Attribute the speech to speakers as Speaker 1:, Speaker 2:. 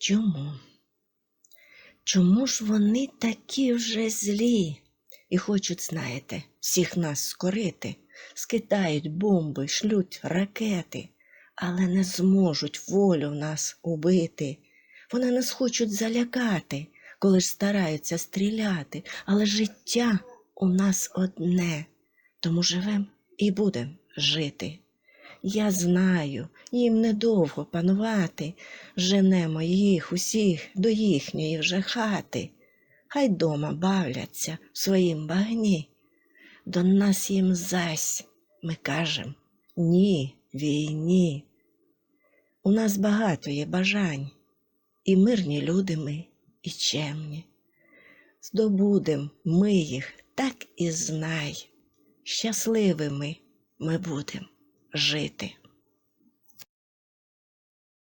Speaker 1: Чому? Чому ж вони такі вже злі і хочуть, знаєте, всіх нас скорити, скидають бомби, шлють ракети, але не зможуть волю в нас убити. Вони нас хочуть залякати, коли ж стараються стріляти, але життя у нас одне, тому живем і будем жити. Я знаю, їм недовго панувати, женемо їх усіх до їхньої вже хати. Хай дома бавляться в своїм багні. До нас їм зась ми кажем ні війні. У нас багато є бажань, і мирні люди ми, і чемні. Здобудем ми їх, так і знай. Щасливими ми будем жити.